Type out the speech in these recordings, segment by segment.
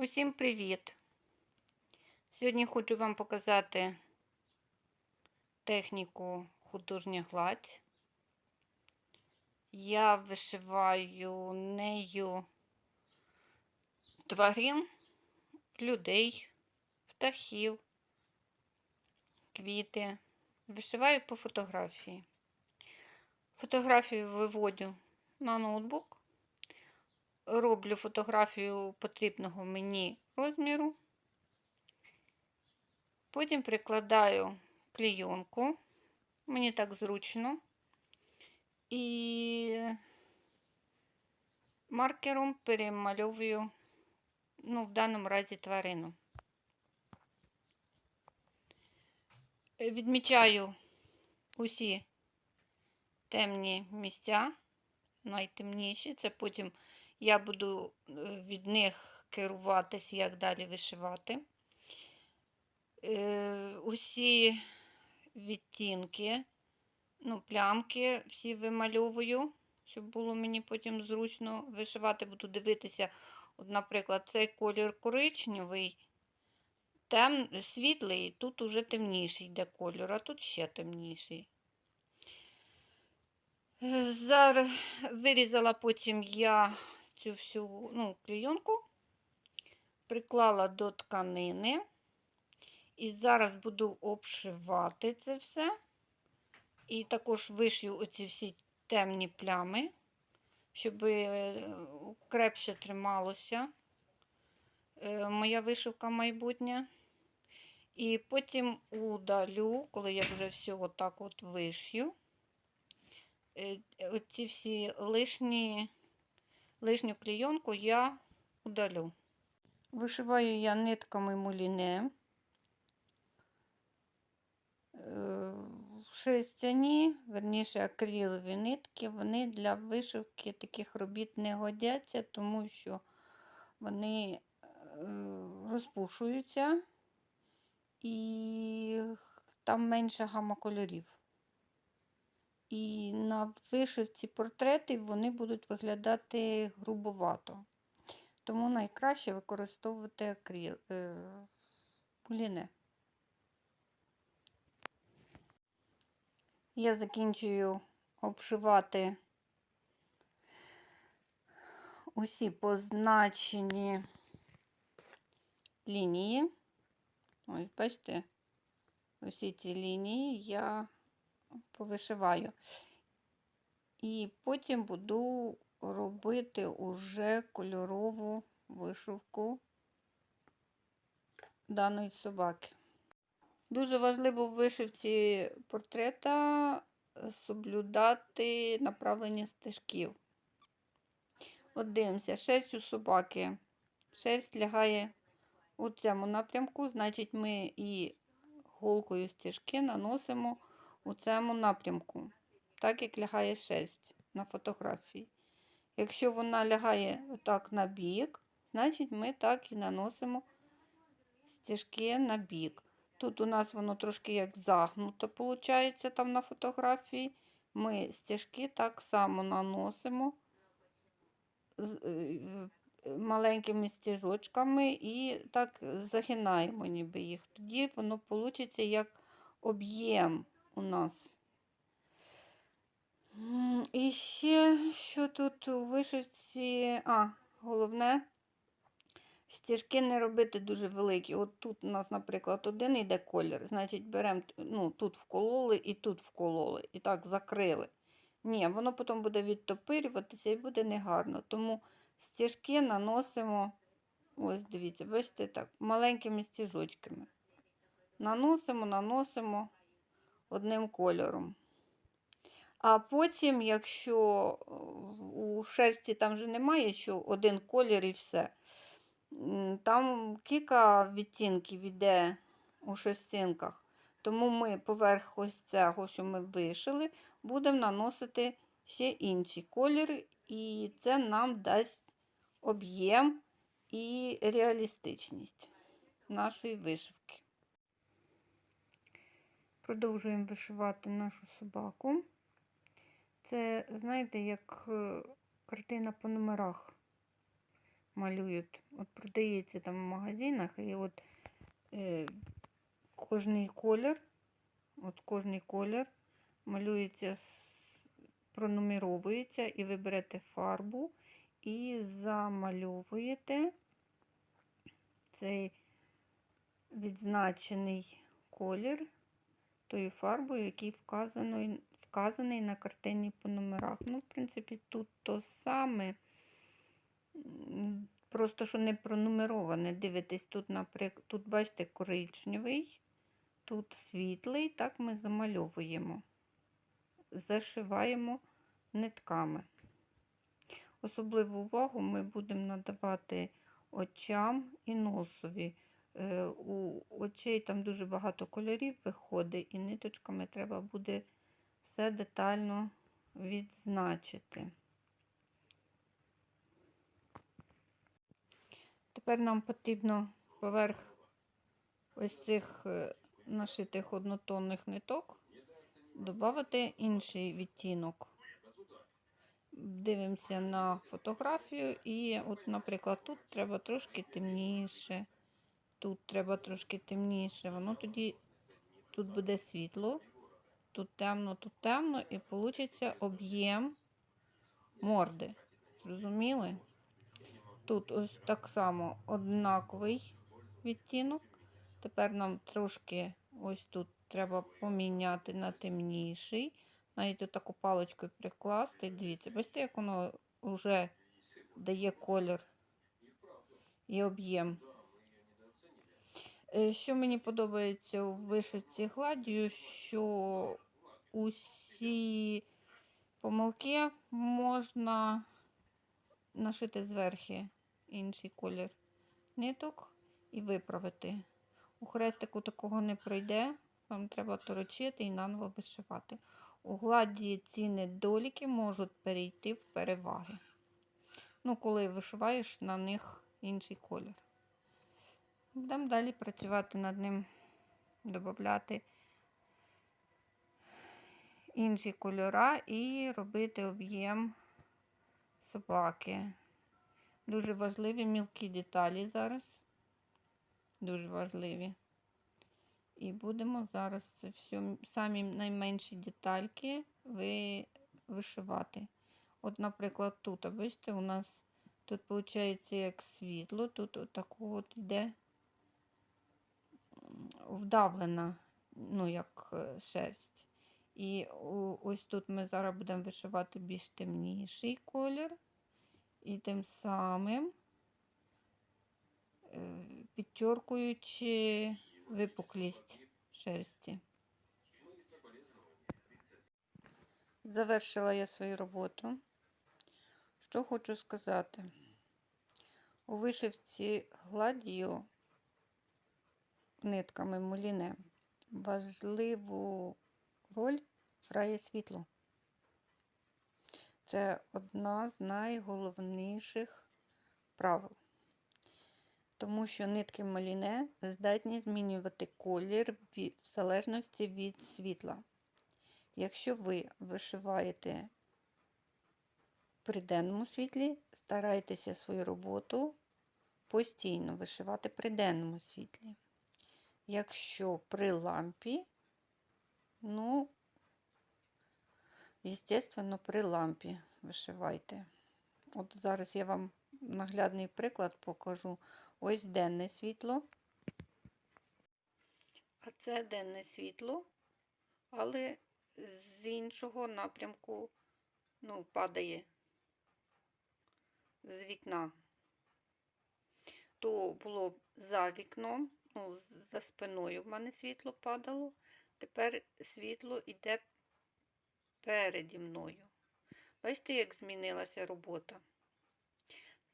Усім привіт! Сьогодні хочу вам показати техніку художня гладь. Я вишиваю нею тварин, людей, птахів, квіти. Вишиваю по фотографії. Фотографію виводю на ноутбук роблю фотографію потрібного мені розміру. Потім прикладаю клейонку, мені так зручно, і маркером перемальовую, ну, в даному разі тварину. Відмічаю усі темні місця, найтемніші, це потім я буду е, від них керуватись, як далі вишивати. Е, усі відтінки, ну, плямки всі вимальовую, щоб було мені потім зручно вишивати. Буду дивитися, от, наприклад, цей колір коричневий, тем, світлий, тут уже темніший йде кольор, а тут ще темніший. Е, зараз вирізала потім я цю всю ну, клейонку, приклала до тканини. І зараз буду обшивати це все. І також вишью оці всі темні плями, щоб е, крепше трималося е, моя вишивка майбутня. І потім удалю, коли я вже все отак от вишью, е, оці всі лишні лишню клейонку я удалю. Вишиваю я нитками муліне. Е, шерстяні, верніше акрилові нитки, вони для вишивки таких робіт не годяться, тому що вони е, розпушуються і там менше гама кольорів. І на вишивці портретів вони будуть виглядати грубовато. Тому найкраще використовувати акрил, е, поліне. Я закінчую обшивати усі позначені лінії. Ось, бачите, усі ці лінії я повишиваю. І потім буду робити уже кольорову вишивку даної собаки. Дуже важливо в вишивці портрета соблюдати направлення стежків. От дивимося, шерсть у собаки. Шерсть лягає у цьому напрямку, значить, ми і голкою стежки наносимо у цьому напрямку, так як лягає шерсть на фотографії. Якщо вона лягає так на бік, значить ми так і наносимо стежки на бік. Тут у нас воно трошки як загнуто, виходить, там на фотографії. Ми стежки так само наносимо е, маленькими стежочками і так загинаємо ніби їх. Тоді воно вийде як об'єм у нас. І ще, що тут у вишивці, а, головне, стіжки не робити дуже великі. От тут у нас, наприклад, один йде колір, значить, беремо, ну, тут вкололи і тут вкололи, і так закрили. Ні, воно потім буде відтопирюватися і буде негарно. Тому стіжки наносимо, ось дивіться, бачите, так, маленькими стіжочками. Наносимо, наносимо одним кольором. А потім, якщо е, у шерсті там вже немає, що один колір і все, там кілька відтінків іде у шерстинках. Тому ми поверх ось цього, що ми вишили, будемо наносити ще інший колір, і це нам дасть об'єм і реалістичність нашої вишивки. Продовжуємо вишивати нашу собаку. Це, знаєте, як е, картина по номерах. малюють. От продається там в магазинах, і от е, кожний колір, от кожний колір малюється, пронумеровується, і ви берете фарбу і замальовуєте цей відзначений колір тою фарбою, який вказаний, вказаний на картині по номерах. Ну, в принципі, тут то саме. Просто що не пронумероване. Дивитесь, тут, наприклад, тут, бачите, коричневий, тут світлий, так ми замальовуємо, зашиваємо нитками. Особливу увагу ми будемо надавати очам і носові. Е, У очей там дуже багато кольорів виходить, і ниточками треба буде все детально відзначити. Тепер нам потрібно поверх ось цих е, нашитих однотонних ниток додати інший відтінок. Дивимося на фотографію, і, от, наприклад, тут треба трошки темніше, тут треба трошки темніше. Воно тоді тут буде світло, тут темно, тут темно, і вийде об'єм морди. Зрозуміли? Тут ось так само однаковий відтінок. Тепер нам трошки ось тут треба поміняти на темніший. Навіть таку паличкою прикласти. Дивіться, бачите, як воно вже дає колір і об'єм. Е, Що мені подобається у вишивці гладдю, що усі помилки можна нашити зверхи інший колір ниток і виправити. У хрестику такого не пройде, вам треба торочити і наново вишивати. У гладді ці недоліки можуть перейти в переваги. Ну, коли вишиваєш на них інший колір. Будемо далі працювати над ним, додати інші кольора і робити об'єм собаки. Дуже важливі мілкі деталі зараз. Дуже важливі. І будемо зараз це все, самі найменші детальки ви, вишивати. От, наприклад, тут, бачите, у нас тут виходить як світло, тут отаку от йде вдавлена, ну, як е, шерсть. І ось тут ми зараз будемо вишивати більш темніший колір. І тим самим е, підчоркуючи випуклість шерсті. Завершила я свою роботу. Що хочу сказати? У вишивці гладію нитками муліне важливу роль грає світло. Це одна з найголовніших правил. Тому що нитки маліне здатні змінювати колір в залежності від світла. Якщо ви вишиваєте при денному світлі, старайтеся свою роботу постійно вишивати при денному світлі. Якщо при лампі, ну, Естественно, при лампі вишивайте. От зараз я вам наглядний приклад покажу. Ось денне світло. А це денне світло, але з іншого напрямку ну, падає з вікна. То було за вікном, ну, за спиною в мене світло падало. Тепер світло йде переді мною. Бачите, як змінилася робота?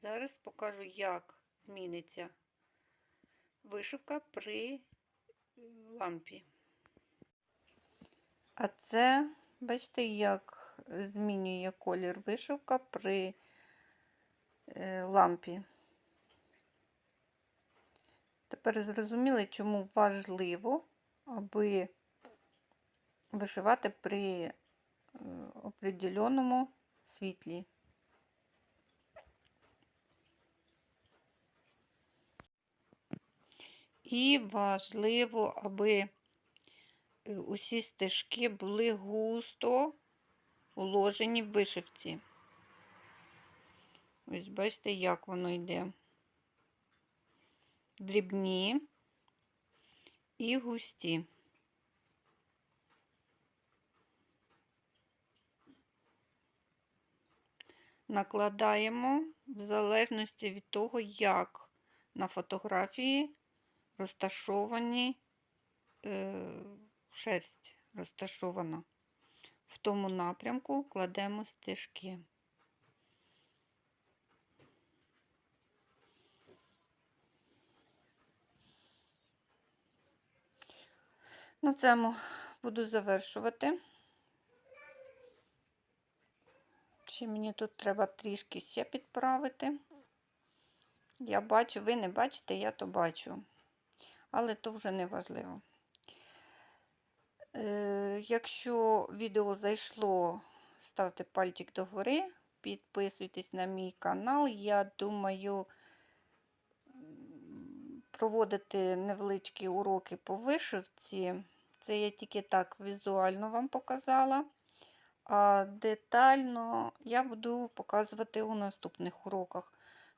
Зараз покажу, як зміниться вишивка при е, лампі. А це, бачите, як змінює колір вишивка при е, лампі. Тепер зрозуміли, чому важливо, аби вишивати при е, определеному світлі. І важливо, аби е, усі стежки були густо уложені в вишивці. Ось бачите, як воно йде. Дрібні і густі. Накладаємо в залежності від того, як на фотографії розташовані е, шерсть розташована. В тому напрямку кладемо стежки. На цьому буду завершувати. Ще мені тут треба трішки ще підправити. Я бачу, ви не бачите, я то бачу. Але то вже не важливо. Е, якщо відео зайшло, ставте пальчик догори, підписуйтесь на мій канал. Я думаю, проводити невеличкі уроки по вишивці. Це я тільки так візуально вам показала. А детально я буду показувати у наступних уроках.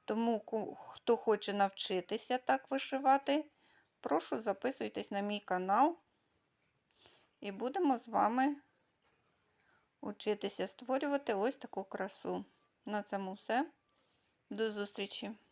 Тому, хто хоче навчитися так вишивати, прошу записуйтесь на мій канал. І будемо з вами учитися створювати ось таку красу. На цьому все. До зустрічі!